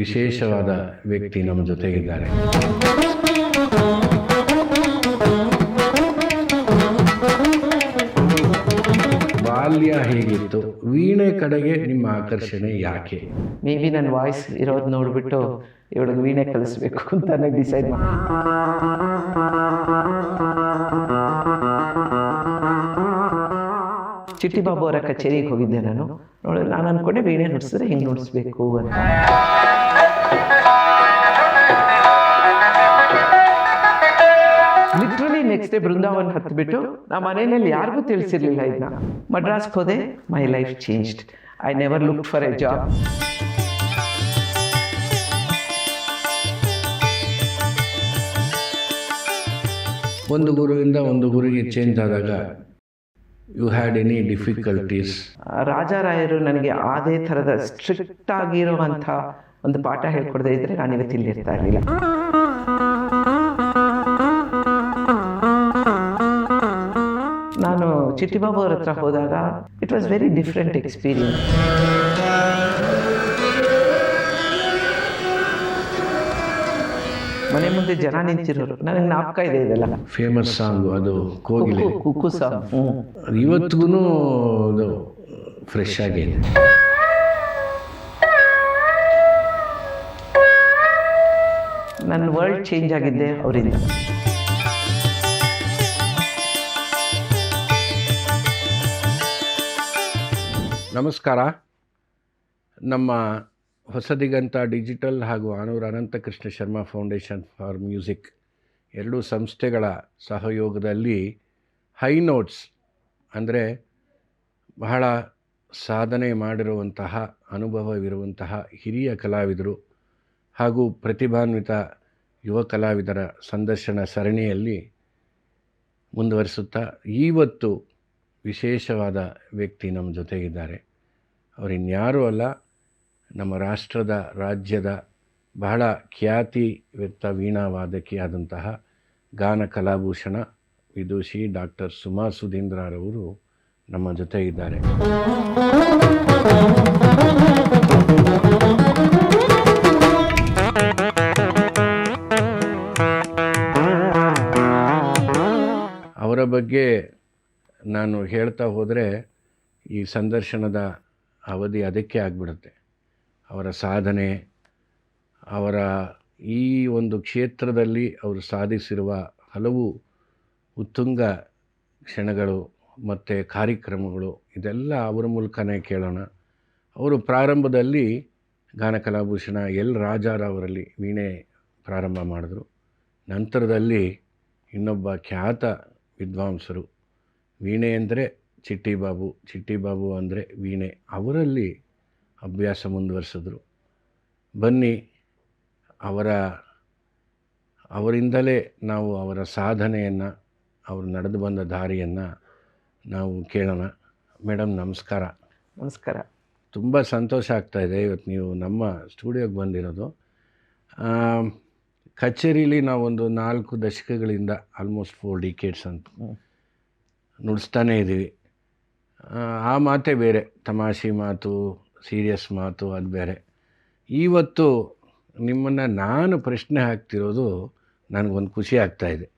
ವಿಶೇಷವಾದ ವ್ಯಕ್ತಿ ನಮ್ಮ ಜೊತೆಗಿದ್ದಾರೆ. ಬಾಲ್ಯ ಹೇಗಿತ್ತು? ವೀಣೆ ಕಡೆಗೆ ನಿಮ್ಮ ಆಕರ್ಷಣೆ ಯಾಕೆ? ಮೇ ಬಿ ನನ್ನ ವಾಯ್ಸ್ ಇರೋದು ನೋಡಿಬಿಟ್ಟು ಇವಳಿಗೆ ವೀಣೆ ಕಲಿಸ್ಬೇಕು ಅಂತ ಡಿಸೈಡ್ ಮಾಡಿ ಚಿಟ್ಟಿ ಬಾಬು ಅವರ ಕಚೇರಿಗೆ ಹೋಗಿದ್ದೆ ನಾನು. ನೋಡಿ, ನಾನು ಅನ್ಕೊಂಡೆ ವೀಣೆ ನುಡಿಸಿದ್ರೆ ಹಿಂಗೆ ನುಡಿಸ್ಬೇಕು ಅಂತ. ಲಿಟ್ರಲಿ ನೆಕ್ಸ್ಟ್ ಡೇ ಬೃಂದಾವನ್ ಹತ್ಬಿಟ್ಟು ನಮ್ಮ ಮನೆಯಲ್ಲಿ ಯಾರಿಗೂ ತಿಳಿಸಿರ್ಲಿಲ್ಲ ಇದನ್ನ. ಮಡ್ರಾಸ್ಗೆ ಹೋದೆ my life changed I never look for a job ಒಂದು ಗುರುವಿಂದ ಒಂದು ಗುರಿಗೆ ಚೇಂಜ್ ಆದಾಗ ಯು ಹ್ಯಾಡ್ ಎನಿ ಡಿಫಿಕಲ್ಟೀಸ್ ರಾಜಾರಾಯರು ನನಗೆ ಅದೇ ಥರದ ಸ್ಟ್ರಿಕ್ಟ್ ಆಗಿರುವಂಥ ಒಂದು ಪಾಠ ಹೇಳ್ಕೊಡದೇ ಇದ್ರೆ ನಾನು ಇವತ್ತು ಇಲ್ಲಿ ಇರಲಿಲ್ಲ. ಚಿಟ್ಟಿಬಾಬು ಅವ್ರ ಹತ್ರ ಹೋದಾಗ it was very different experience ಮನೆ ಮುಂದೆ ಜನ ನಿಂತಿರೋರು. ನನಗೆ ಜ್ಞಾಪಕ ಇದೆ ಇದೆಲ್ಲ. ಫೇಮಸ್ ಸಾಂಗ್ ಅದು ಕೋಗಿಲೆ. ಕುಕ್ಕು ಸಾಂಗ್ ಅದು ಇವತ್ತಿಗೂ ಅದು ಫ್ರೆಶ್ ಆಗಿದೆ ನನ್ನ ವರ್ಲ್ಡ್ ಚೇಂಜ್ ಆಗಿದ್ದೆ ಅವರಿಂದ. ನಮಸ್ಕಾರ. ನಮ್ಮ ಹೊಸದಿಗಂತ ಡಿಜಿಟಲ್ ಹಾಗೂ Anoor Ananthakrishna Sharma foundation for music ಎರಡೂ ಸಂಸ್ಥೆಗಳ ಸಹಯೋಗದಲ್ಲಿ ಹೈ ನೋಟ್ಸ್ ಅಂದರೆ ಬಹಳ ಸಾಧನೆ ಮಾಡಿರುವಂತಹ, ಅನುಭವವಿರುವಂತಹ ಹಿರಿಯ ಕಲಾವಿದರು ಹಾಗೂ ಪ್ರತಿಭಾನ್ವಿತ ಯುವ ಕಲಾವಿದರ ಸಂದರ್ಶನ ಸರಣಿಯಲ್ಲಿ ಮುಂದುವರಿಸುತ್ತಾ ಇವತ್ತು ವಿಶೇಷವಾದ ವ್ಯಕ್ತಿ ನಮ್ಮ ಜೊತೆಗಿದ್ದಾರೆ. ಅವರು ಇನ್ಯಾರೂ ಅಲ್ಲ, ನಮ್ಮ ರಾಷ್ಟ್ರದ, ರಾಜ್ಯದ ಬಹಳ ಖ್ಯಾತಿವೆತ್ತ ವೀಣಾವಾದಕಿಯಾದಂತಹ ಗಾನ ಕಲಾಭೂಷಣ ವಿದೂಷಿ ಡಾಕ್ಟರ್ ಸುಮಾ ಸುಧೀಂದ್ರರವರು ನಮ್ಮ ಜೊತೆ ಇದ್ದಾರೆ. ಅವರ ಬಗ್ಗೆ ನಾನು ಹೇಳ್ತಾ ಹೋದರೆ ಈ ಸಂದರ್ಶನದ ಅವಧಿ ಅದಕ್ಕೆ ಆಗಿಬಿಡುತ್ತೆ. ಅವರ ಸಾಧನೆ, ಅವರ ಈ ಒಂದು ಕ್ಷೇತ್ರದಲ್ಲಿ ಅವರು ಸಾಧಿಸಿರುವ ಹಲವು ಉತ್ತುಂಗ ಕ್ಷಣಗಳು ಮತ್ತು ಕಾರ್ಯಕ್ರಮಗಳು, ಇದೆಲ್ಲ ಅವರ ಮೂಲಕನೇ ಕೇಳೋಣ. ಅವರು ಪ್ರಾರಂಭದಲ್ಲಿ ಗಾನಕಲಾಭೂಷಣ ಎಲ್ ರಾಜಾರವರಲ್ಲಿ ವೀಣೆ ಪ್ರಾರಂಭ ಮಾಡಿದ್ರು. ನಂತರದಲ್ಲಿ ಇನ್ನೊಬ್ಬ ಖ್ಯಾತ ವಿದ್ವಾಂಸರು ವೀಣೆ ಅಂದರೆ ಚಿಟ್ಟಿ ಬಾಬು ಚಿಟ್ಟಿ ಬಾಬು ಅಂದರೆ ವೀಣೆ. ಅವರಲ್ಲಿ ಅಭ್ಯಾಸ ಮುಂದುವರಿಸಿದ್ರು. ಬನ್ನಿ ಅವರ ಅವರಿಂದಲೇ ನಾವು ಅವರ ಸಾಧನೆಯನ್ನು ಅವರು ನಡೆದು ಬಂದ ದಾರಿಯನ್ನು ನಾವು ಕೇಳೋಣ. ಮೇಡಮ್ ನಮಸ್ಕಾರ. ನಮಸ್ಕಾರ. ತುಂಬ ಸಂತೋಷ ಆಗ್ತಾ ಇದೆ ಇವತ್ತು ನೀವು ನಮ್ಮ ಸ್ಟುಡಿಯೋಗೆ ಬಂದಿರೋದು. ಕಚೇರಿಲಿ ನಾವೊಂದು ನಾಲ್ಕು ದಶಕಗಳಿಂದ ಆಲ್ಮೋಸ್ಟ್ ಫೋರ್ ಡಿಕೇಟ್ಸ್ ಅಂತ. ನುಡಿಸ್ತಾನೇ ಇದ್ದೀವಿ ಆ, ಮಾತೇ ಬೇರೆ. ತಮಾಷೆ ಮಾತು ಸೀರಿಯಸ್ ಮಾತು ಅದು ಬೇರೆ. ಇವತ್ತು ನಿಮ್ಮನ್ನು ನಾನು ಪ್ರಶ್ನೆ ಹಾಕ್ತಿರೋದು ನನಗೊಂದು ಖುಷಿ ಆಗ್ತಾಯಿದೆ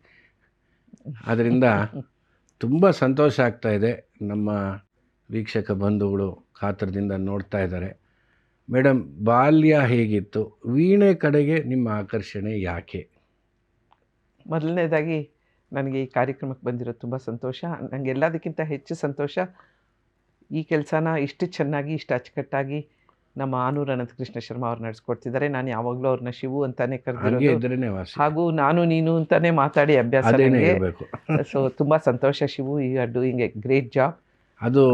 ಆದ್ದರಿಂದ ತುಂಬ ಸಂತೋಷ ಆಗ್ತಾ ಇದೆ. ನಮ್ಮ ವೀಕ್ಷಕ ಬಂಧುಗಳು ಕಾತರದಿಂದ ನೋಡ್ತಾ ಇದ್ದಾರೆ. ಮೇಡಮ್ ಬಾಲ್ಯ ಹೇಗಿತ್ತು? ವೀಣೆ ಕಡೆಗೆ ನಿಮ್ಮ ಆಕರ್ಷಣೆ ಯಾಕೆ? ಮೊದಲನೇದಾಗಿ ನನಗೆ ಈ ಕಾರ್ಯಕ್ರಮಕ್ಕೆ ಬಂದಿರೋದು ತುಂಬ ಸಂತೋಷ. ನನಗೆಲ್ಲದಕ್ಕಿಂತ ಹೆಚ್ಚು ಸಂತೋಷ ಈ ಕೆಲಸನ ಇಷ್ಟು ಚೆನ್ನಾಗಿ ಇಷ್ಟು ಅಚ್ಚುಕಟ್ಟಾಗಿ ನಮ್ಮ ಆನೂರ್ ಅನಂತಕೃಷ್ಣ ಶರ್ಮಾ ಅವ್ರು ನಡೆಸ್ಕೊಡ್ತಿದ್ದಾರೆ ನಾನು ಯಾವಾಗಲೂ ಅವ್ರನ್ನ ಶಿವು ಅಂತಾನೆ ಕರೆದಿರೋದು. ಹಾಗೂ ನಾನು ನೀನು ಅಂತಾನೆ ಮಾತಾಡಿ ಅಭ್ಯಾಸ ಸೊ ತುಂಬ ಸಂತೋಷ Shivu you are doing a great job ಅದು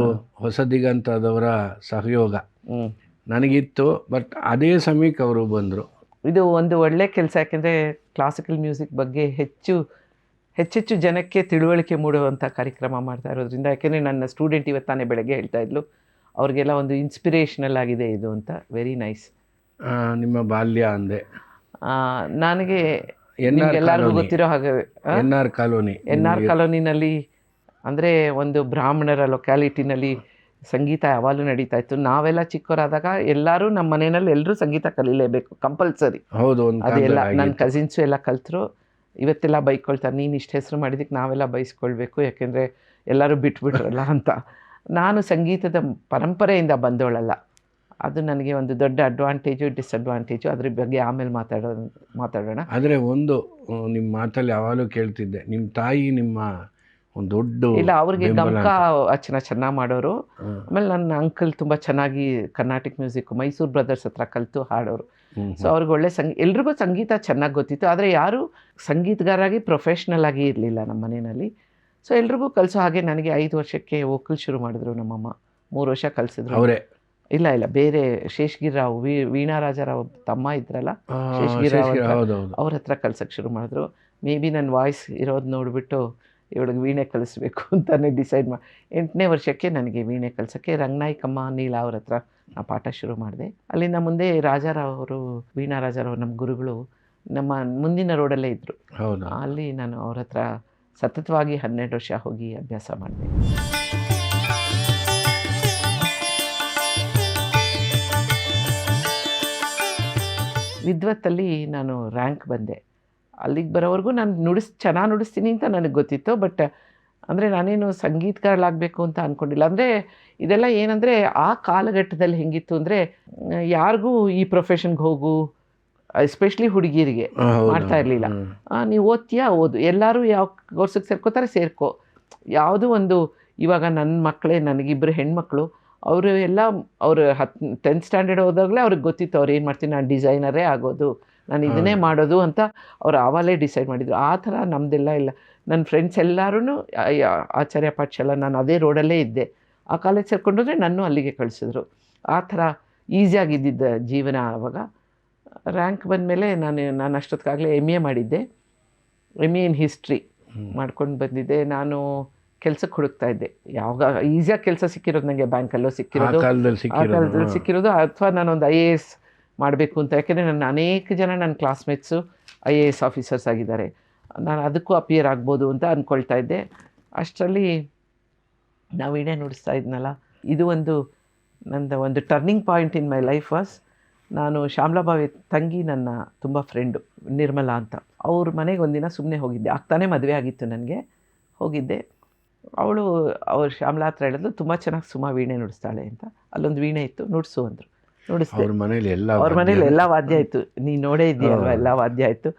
ಹೊಸ ದಿಗಂತದವರ ಸಹಯೋಗ. ನನಗಿತ್ತು ಬಟ್ ಅದೇ ಸಮಯಕ್ಕೆ ಅವರು ಬಂದರು. ಇದು ಒಂದು ಒಳ್ಳೆ ಕೆಲಸ ಯಾಕೆಂದರೆ ಕ್ಲಾಸಿಕಲ್ ಮ್ಯೂಸಿಕ್ ಬಗ್ಗೆ ಹೆಚ್ಚು ಹೆಚ್ಚೆಚ್ಚು ಜನಕ್ಕೆ ತಿಳುವಳಿಕೆ ಮೂಡುವಂಥ ಕಾರ್ಯಕ್ರಮ ಮಾಡ್ತಾ ಇರೋದ್ರಿಂದ ಯಾಕೆಂದರೆ ನನ್ನ ಸ್ಟೂಡೆಂಟ್ ಇವತ್ತಾನೆ ಬೆಳಗ್ಗೆ ಹೇಳ್ತಾ ಇದ್ಲು ಅವ್ರಿಗೆಲ್ಲ ಒಂದು ಇನ್ಸ್ಪಿರೇಷನಲ್ ಆಗಿದೆ ಇದು ಅಂತ ವೆರಿ ನೈಸ್ ನಿಮ್ಮ ಬಾಲ್ಯ ಅಂದೆ. ನನಗೆ ಎಲ್ಲರಿಗೂ ಗೊತ್ತಿರೋ ಹಾಗೆ N R colony. N R ಕಾಲೋನಿನಲ್ಲಿ ಅಂದರೆ ಒಂದು ಬ್ರಾಹ್ಮಣರ ಲೊಕ್ಯಾಲಿಟಿನಲ್ಲಿ ಸಂಗೀತ ಯಾವಾಗಲೂ ನಡೀತಾ ಇತ್ತು. ನಾವೆಲ್ಲ ಚಿಕ್ಕವರಾದಾಗ ಎಲ್ಲರೂ ನಮ್ಮ ಮನೆಯಲ್ಲಿ ಎಲ್ಲರೂ ಸಂಗೀತ ಕಲೀಲೇಬೇಕು ಕಂಪಲ್ಸರಿ ಹೌದು ಅದೆಲ್ಲ ನನ್ನ ಕಸಿನ್ಸು ಎಲ್ಲ ಕಲ್ತರು. ಇವತ್ತೆಲ್ಲ ಬೈಕೊಳ್ತಾರೆ ನೀನು ಇಷ್ಟು ಹೆಸರು ಮಾಡಿದ್ದಕ್ಕೆ ನಾವೆಲ್ಲ ಬೈಸ್ಕೊಳ್ಬೇಕು ಯಾಕೆಂದರೆ ಎಲ್ಲರೂ ಬಿಟ್ಬಿಟ್ರಲ್ಲ ಅಂತ. ನಾನು ಸಂಗೀತದ ಪರಂಪರೆಯಿಂದ ಬಂದವಳಲ್ಲ. ಅದು ನನಗೆ ಒಂದು ದೊಡ್ಡ ಅಡ್ವಾಂಟೇಜು ಡಿಸ್ಅಡ್ವಾಂಟೇಜು ಅದ್ರ ಬಗ್ಗೆ ಆಮೇಲೆ ಮಾತಾಡೋ ಮಾತಾಡೋಣ. ಆದರೆ ಒಂದು ನಿಮ್ಮ ಮಾತಲ್ಲಿ ಯಾವಾಗಲೂ ಕೇಳ್ತಿದ್ದೆ ನಿಮ್ಮ ತಾಯಿ ನಿಮ್ಮ ಒಂದು ದೊಡ್ಡ ಇಲ್ಲ ಅವ್ರಿಗೆ ಗಮಕ ಅಚ್ಚನ ಚೆನ್ನಾಗಿ ಮಾಡೋರು. ಆಮೇಲೆ ನನ್ನ ಅಂಕಲ್ ತುಂಬ ಚೆನ್ನಾಗಿ ಕರ್ನಾಟಕ ಮ್ಯೂಸಿಕ್ ಮೈಸೂರು ಬ್ರದರ್ಸ್ ಹತ್ರ ಕಲಿತು ಹಾಡೋರು. ಸೊ ಅವ್ರಿಗೆ ಒಳ್ಳೆ ಸಂಗ ಎಲ್ರಿಗೂ ಸಂಗೀತ ಚೆನ್ನಾಗಿ ಗೊತ್ತಿತ್ತು ಆದರೆ ಯಾರು ಸಂಗೀತಗಾರಾಗಿ ಪ್ರೊಫೆಷ್ನಲ್ ಆಗಿ ಇರಲಿಲ್ಲ ನಮ್ಮ ಮನೆಯಲ್ಲಿ. ಸೊ ಎಲ್ರಿಗೂ ಕಲಿಸೋ ಹಾಗೆ ನನಗೆ ಐದು ವರ್ಷಕ್ಕೆ ವೋಕಲ್ ಶುರು ಮಾಡಿದ್ರು ನಮ್ಮಮ್ಮ. ಮೂರು ವರ್ಷ ಕಲಿಸಿದ್ರು. ಅವರೇ? ಇಲ್ಲ ಇಲ್ಲ ಬೇರೆ ಶೇಷಗಿರಿರಾವ್ ವಿ ವೀಣಾ ರಾಜರಾವ್ ತಮ್ಮ ಇದ್ರಲ್ಲ? ಆ, ಶೇಷಗಿರಿ ಶೇಷಗಿರಿ, ರಾವ್ ಅಂತ. ಅವ್ರ ಹತ್ರ ಕಲ್ಸಕ್ಕೆ ಶುರು ಮಾಡಿದ್ರು. ಮೇ ಬಿ ನನ್ನ ವಾಯ್ಸ್ ಇರೋದು ನೋಡಿಬಿಟ್ಟು ಇವಳಿಗೆ ವೀಣೆ ಕಲಿಸ್ಬೇಕು ಅಂತಲೇ ಡಿಸೈಡ್ ಮಾಡಿ ಎಂಟನೇ ವರ್ಷಕ್ಕೆ ನನಗೆ ವೀಣೆ ಕಲಿಸೋಕ್ಕೆ ರಂಗನಾಯ್ಕಮ್ಮ ನೀಲ ಅವ್ರ ಹತ್ರ ನಾ ಪಾಠ ಶುರು ಮಾಡಿದೆ. ಅಲ್ಲಿಂದ ಮುಂದೆ ರಾಜಾರಾವ್ ಅವರು ವೀಣಾ ರಾಜಾರಾವ್ ನಮ್ಮ ಗುರುಗಳು ನಮ್ಮ ಮುಂದಿನ ರೋಡಲ್ಲೇ ಇದ್ದರು ಹೌದು? ಅಲ್ಲಿ ನಾನು ಅವ್ರ ಹತ್ರ ಸತತವಾಗಿ ಹನ್ನೆರಡು ವರ್ಷ ಹೋಗಿ ಅಭ್ಯಾಸ ಮಾಡಿದೆ. ವಿದ್ವತ್ತಲ್ಲಿ ನಾನು ರ್ಯಾಂಕ್ ಬಂದೆ. ಅಲ್ಲಿಗೆ ಬರೋವರೆಗೂ ನಾನು ನುಡಿಸ್ ಚೆನ್ನಾಗಿ ನುಡಿಸ್ತೀನಿ ಅಂತ ನನಗೆ ಗೊತ್ತಿತ್ತು ಬಟ್ ಅಂದರೆ ನಾನೇನು ಸಂಗೀತಗಾರಳಾಗಬೇಕು ಅಂತ ಅಂದ್ಕೊಂಡಿಲ್ಲ ಅಂದರೆ ಇದೆಲ್ಲ ಏನಂದರೆ ಆ ಕಾಲಘಟ್ಟದಲ್ಲಿ ಹೆಂಗಿತ್ತು ಅಂದರೆ ಯಾರಿಗೂ ಈ ಪ್ರೊಫೆಷನ್ಗೆ ಹೋಗು ಎಸ್ಪೆಷಲಿ ಹುಡುಗಿಯರಿಗೆ ಮಾಡ್ತಾ ಇರ್ಲಿಲ್ಲ. ನೀವು ಓದ್ತೀಯಾ? ಓದು. ಎಲ್ಲರೂ ಯಾವ ಕೋರ್ಸಿಗೆ ಸೇರ್ಕೋತಾರೆ ಸೇರ್ಕೋ. ಯಾವುದೂ ಒಂದು ಇವಾಗ ನನ್ನ ಮಕ್ಕಳೇ ನನಗಿಬ್ಬರು ಹೆಣ್ಮಕ್ಳು ಅವರು ಎಲ್ಲ ಅವರು ಹತ್ತು ಟೆಂತ್ ಸ್ಟ್ಯಾಂಡರ್ಡ್ ಹೋದಾಗಲೇ ಅವ್ರಿಗೆ ಗೊತ್ತಿತ್ತು ಅವ್ರು ಏನು ಮಾಡ್ತೀನಿ ನಾನು ಡಿಸೈನರೇ ಆಗೋದು. ನಾನು ಇದನ್ನೇ ಮಾಡೋದು ಅಂತ ಅವ್ರು ಆವಾಗಲೇ ಡಿಸೈಡ್ ಮಾಡಿದರು. ಆ ಥರ ನಮ್ಮದೆಲ್ಲ ಇಲ್ಲ. ನನ್ನ ಫ್ರೆಂಡ್ಸ್ ಎಲ್ಲರೂ ಆಚಾರ್ಯ ಪಾಠಶಾಲ ನಾನು ಅದೇ ರೋಡಲ್ಲೇ ಇದ್ದೆ. ಆ ಕಾಲೇಜ್ ಸೇರ್ಕೊಂಡ್ರೆ ನಾನು ಅಲ್ಲಿಗೆ ಕಳಿಸಿದ್ರು. ಆ ಥರ ಈಸಿಯಾಗಿದ್ದಿದ್ದ ಜೀವನ ಆವಾಗ. ರ್ಯಾಂಕ್ ಬಂದಮೇಲೆ ನಾನು ನಾನು ಅಷ್ಟೊತ್ತಿಗಾಗಲೇ ಎಂ ಎ ಮಾಡಿದ್ದೆ. M A in history. ಮಾಡ್ಕೊಂಡು ಬಂದಿದ್ದೆ. ನಾನು ಕೆಲಸಕ್ಕೆ ಹುಡುಕ್ತಾ ಇದ್ದೆ. ಯಾವಾಗ ಈಸಿಯಾಗಿ ಕೆಲಸ ಸಿಕ್ಕಿರೋದು ನನಗೆ ಬ್ಯಾಂಕಲ್ಲೋ ಸಿಕ್ಕಿರೋದು. ಆ ಕಾಲದಲ್ಲಿ ಸಿಕ್ಕಿರೋದು. ಅಥವಾ ನಾನೊಂದು ಐ ಎ ಎಸ್ ಮಾಡಬೇಕು ಅಂತ. ಯಾಕೆಂದರೆ ನನ್ನ ಅನೇಕ ಜನ ನನ್ನ classmates I A S officers ಆಗಿದ್ದಾರೆ. ನಾನು ಅದಕ್ಕೂ ಅಪಿಯರ್ ಆಗ್ಬೋದು ಅಂತ ಅಂದ್ಕೊಳ್ತಾ ಇದ್ದೆ. ಅಷ್ಟರಲ್ಲಿ ನಾವು ವೀಣೆ ನುಡಿಸ್ತಾ ಇದ್ನಲ್ಲ, ಇದು ಒಂದು ನಂದು ಒಂದು turning point in my life was ನಾನು ಶ್ಯಾಮ್ಲಾಬಾವಿ ತಂಗಿ ನನ್ನ ತುಂಬ ಫ್ರೆಂಡು ನಿರ್ಮಲಾ ಅಂತ. ಅವ್ರ ಮನೆಗೆ ಒಂದಿನ ಸುಮ್ಮನೆ ಹೋಗಿದ್ದೆ. ಆಗ್ತಾನೆ ಮದುವೆ ಆಗಿತ್ತು ನನಗೆ. ಹೋಗಿದ್ದೆ. ಅವಳು, ಅವ್ರು ಶ್ಯಾಮ್ಲಾ ಹತ್ರ ಹೇಳಿದ್ಲು, ತುಂಬ ಚೆನ್ನಾಗಿ ಸುಮಾ ವೀಣೆ ನುಡಿಸ್ತಾಳೆ ಅಂತ. ಅಲ್ಲೊಂದು ವೀಣೆ ಇತ್ತು, ನುಡಿಸು ಅಂದರು. ಅವ್ರ ಮನೇಲಿ ಎಲ್ಲ ಅವ್ರ ವಾದ್ಯ- ಮನೇಲಿ ಎಲ್ಲ ವಾದ್ಯ ಆಯಿತು. ನೀ ನೋಡೇ ಇದೆಯಲ್ವ. ಎಲ್ಲ ವಾದ್ಯ ಆಯಿತು.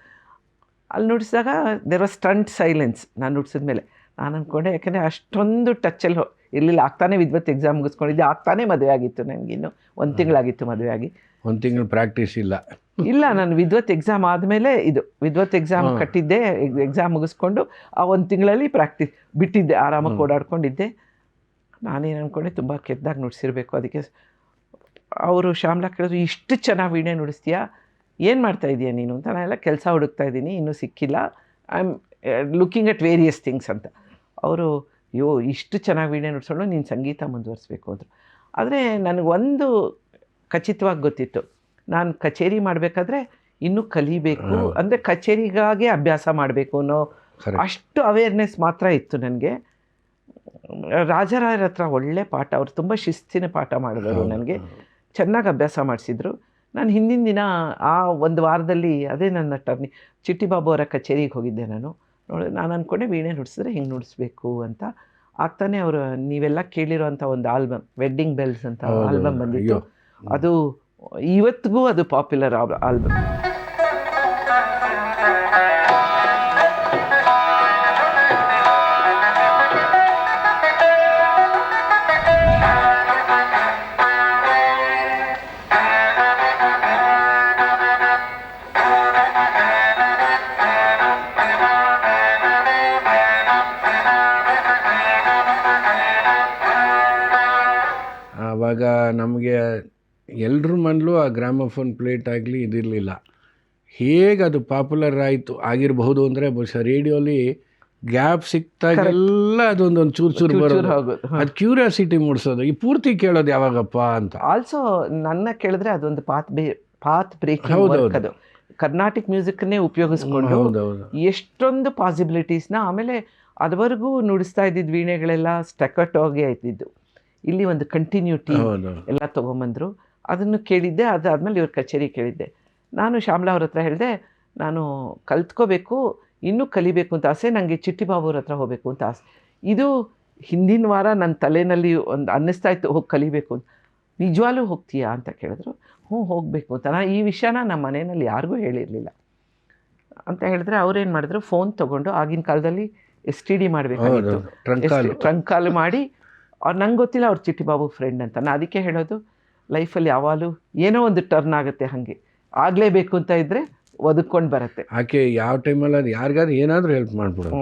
ಅಲ್ಲಿ ನುಡಿಸಿದಾಗ ದೇರ್ ವಾಸ್ ಸ್ಟಂಟ್ ಸೈಲೆನ್ಸ್ ನಾನು ನುಡಿಸಿದ ಮೇಲೆ ನಾನು ಅಂದ್ಕೊಂಡೆ ಯಾಕಂದರೆ ಅಷ್ಟೊಂದು ಟಚ್ಚಲ್ಲಿ ಇರಲಿಲ್ಲ. ಆಗ್ತಾನೆ ವಿದ್ವತ್ ಎಕ್ಸಾಮ್ ಮುಗಿಸ್ಕೊಂಡಿದ್ದೆ. ಆಗ್ತಾನೆ ಮದುವೆ ಆಗಿತ್ತು ನನಗಿನ್ನು ಒಂದು ತಿಂಗಳಾಗಿತ್ತು ಮದುವೆ ಆಗಿ. ಒಂದು ತಿಂಗಳು ಪ್ರಾಕ್ಟೀಸ್ ಇಲ್ಲ. ಇಲ್ಲ ನಾನು ವಿದ್ವತ್ ಎಕ್ಸಾಮ್ ಆದಮೇಲೆ ಇದು ವಿದ್ವತ್ ಎಕ್ಸಾಮ್ ಕಟ್ಟಿದ್ದೆ ಎಕ್ಸಾಮ್ ಮುಗಿಸ್ಕೊಂಡು ಆ ಒಂದು ತಿಂಗಳಲ್ಲಿ ಪ್ರಾಕ್ಟೀಸ್ ಬಿಟ್ಟಿದ್ದೆ ಆರಾಮಾಗಿ ಓಡಾಡ್ಕೊಂಡಿದ್ದೆ. ನಾನೇನು ಅಂದ್ಕೊಂಡೆ ತುಂಬ ಕೆದ್ದಾಗಿ ನುಡಿಸಿರ್ಬೇಕು. ಅದಕ್ಕೆ ಅವರು ಶ್ಯಾಮ್ಲಾ ಕೇಳಿದ್ರು ಇಷ್ಟು ಚೆನ್ನಾಗಿ ವೀಣೆ ನುಡಿಸ್ತೀಯಾ? ಏನು ಮಾಡ್ತಾ ಇದೀಯ ನೀನು? ಅಂತ ನಾನೆಲ್ಲ ಕೆಲಸ ಹುಡುಕ್ತಾ ಇದ್ದೀನಿ ಇನ್ನೂ ಸಿಕ್ಕಿಲ್ಲ. I am looking at various things ಅಂತ. ಅವರು ಅಯ್ಯೋ ಇಷ್ಟು ಚೆನ್ನಾಗಿ ವೀಣೆ ನುಡಿಸೋಣ ನೀನು ಸಂಗೀತ ಮುಂದುವರಿಸ್ಬೇಕು ಅಂದರು. ಆದರೆ ನನಗೊಂದು ಖಚಿತವಾಗಿ ಗೊತ್ತಿತ್ತು ನಾನು ಕಚೇರಿ ಮಾಡಬೇಕಾದ್ರೆ ಇನ್ನೂ ಕಲಿಬೇಕು. ಅಂದರೆ ಕಚೇರಿಗಾಗಿ ಅಭ್ಯಾಸ ಮಾಡಬೇಕು ಅನ್ನೋ ಅಷ್ಟು ಅವೇರ್ನೆಸ್ ಮಾತ್ರ ಇತ್ತು ನನಗೆ. ರಾಜರಾಯರ ಹತ್ರ ಒಳ್ಳೆ ಪಾಠ ಅವರು ತುಂಬ ಶಿಸ್ತಿನ ಪಾಠ ಮಾಡಿದರು ನನಗೆ. ಚೆನ್ನಾಗಿ ಅಭ್ಯಾಸ ಮಾಡಿಸಿದ್ರು. ನಾನು ಹಿಂದಿನ ದಿನ ಆ ಒಂದು ವಾರದಲ್ಲಿ ಅದೇ ನನ್ನ ಟರ್ನಿ ಚಿಟ್ಟಿ ಬಾಬು ಅವರ ಕಚೇರಿಗೆ ಹೋಗಿದ್ದೆ ನಾನು. ನೋಡಿ ನಾನು ಅಂದ್ಕೊಂಡೆ ವೀಣೆ ನುಡಿಸಿದ್ರೆ ಹಿಂಗೆ ನುಡಿಸ್ಬೇಕು ಅಂತ. ಆಗ್ತಾನೆ ಅವರು ನೀವೆಲ್ಲ ಕೇಳಿರೋಂಥ ಒಂದು ಆಲ್ಬಮ್ ವೆಡ್ಡಿಂಗ್ ಬೆಲ್ಸ್ ಅಂತ ಆಲ್ಬಮ್ ಬಂದಿತ್ತು. ಅದು ಇವತ್ತಿಗೂ ಅದು ಪಾಪ್ಯುಲರ್ ಆಲ್ಬಮ್ ನಮಗೆ ಎಲ್ಲರ ಮನಲ್ಲೂ ಆ ಗ್ರಾಮಫೋನ್ ಪ್ಲೇಟ್ ಆಗಲಿ ಇದಿರಲಿಲ್ಲ. ಹೇಗೆ ಅದು ಪಾಪ್ಯುಲರ್ ಆಯಿತು ಆಗಿರಬಹುದು ಅಂದರೆ ಬಹುಶಃ ರೇಡಿಯೋಲಿ ಗ್ಯಾಪ್ ಸಿಕ್ತಾಗೆಲ್ಲ ಅದೊಂದೊಂದು ಚೂರು ಚೂರು ಬರೋದು. ಅದು ಕ್ಯೂರಿಯಾಸಿಟಿ ಮೂಡಿಸೋದು. ಈ ಪೂರ್ತಿ ಕೇಳೋದು ಯಾವಾಗಪ್ಪ ಅಂತ. ಆಲ್ಸೋ ನನ್ನ ಕೇಳಿದ್ರೆ ಅದೊಂದು ಪಾತ್ ಬೇ ಪಾತ್ ಬ್ರೇಕಿಂಗ್ ಅದು. ಕರ್ನಾಟಿಕ್ ಮ್ಯೂಸಿಕ್ನೇ ಉಪಯೋಗಿಸ್ಕೊಂಡು ಎಷ್ಟೊಂದು ಪಾಸಿಬಿಲಿಟೀಸ್ನ ಆಮೇಲೆ ಅದುವರೆಗೂ ನುಡಿಸ್ತಾ ಇದ್ದಿದ್ದು ವೀಣೆಗಳೆಲ್ಲ ಸ್ಟೆಕಟೋಗೆ ಆಯ್ತಿದ್ದು. ಇಲ್ಲಿ ಒಂದು ಕಂಟಿನ್ಯೂಟಿ ಎಲ್ಲ ತೊಗೊಂಬಂದರು. ಅದನ್ನು ಕೇಳಿದ್ದೆ ಅದಾದಮೇಲೆ ಇವ್ರ ಕಚೇರಿ ಕೇಳಿದ್ದೆ. ನಾನು ಶ್ಯಾಮ್ಲಾ ಅವ್ರ ಹತ್ರ ಹೇಳಿದೆ ನಾನು ಕಲ್ತ್ಕೋಬೇಕು ಇನ್ನೂ ಕಲಿಬೇಕು ಅಂತ ಆಸೆ ನನಗೆ ಚಿಟ್ಟಿ ಬಾಬು ಅವ್ರ ಹತ್ರ ಹೋಗಬೇಕು ಅಂತ ಆಸೆ. ಇದು ಹಿಂದಿನ ವಾರ ನನ್ನ ತಲೆಯಲ್ಲಿ ಒಂದು ಅನ್ನಿಸ್ತಾ ಇತ್ತು ಹೋಗಿ ಕಲಿಬೇಕು ಅಂತ. ನಿಜವಾಗ್ಲೂ ಹೋಗ್ತೀಯಾ? ಅಂತ ಕೇಳಿದ್ರು. ಹ್ಞೂ ಹೋಗಬೇಕು ಅಂತ. ನಾನು ಈ ವಿಷಯನ ನಮ್ಮ ಮನೆಯಲ್ಲಿ ಯಾರಿಗೂ ಹೇಳಿರಲಿಲ್ಲ. ಅಂತ ಹೇಳಿದ್ರೆ ಅವ್ರೇನು ಮಾಡಿದ್ರು ಫೋನ್ ತೊಗೊಂಡು ಆಗಿನ ಕಾಲದಲ್ಲಿ ಎಸ್ ಟಿ ಡಿ ಮಾಡಬೇಕು ಮಾಡಬೇಕಾಗಿತ್ತು ಟ್ರಂಕಾಲು ಟ್ರಂಕ್ ಕಾಲ್ ಮಾಡಿ ಅವ್ರು ನಂಗೆ ಗೊತ್ತಿಲ್ಲ ಅವ್ರು ಚಿಟ್ಟಿ ಬಾಬು ಫ್ರೆಂಡ್ ಅಂತ. ನಾನು ಅದಕ್ಕೆ ಹೇಳೋದು ಲೈಫಲ್ಲಿ ಯಾವಾಗಲೂ ಏನೋ ಒಂದು ಟರ್ನ್ ಆಗುತ್ತೆ ಹಾಗೆ. ಆಗಲೇಬೇಕು ಅಂತ ಇದ್ದರೆ ಒದಕ್ಕೊಂಡು ಬರುತ್ತೆ. ಆಕೆ ಯಾವ ಟೈಮಲ್ಲಿ ಅದು ಯಾರಿಗಾದ್ರು ಏನಾದರೂ ಹೆಲ್ಪ್ ಮಾಡ್ಬಿಡೋದು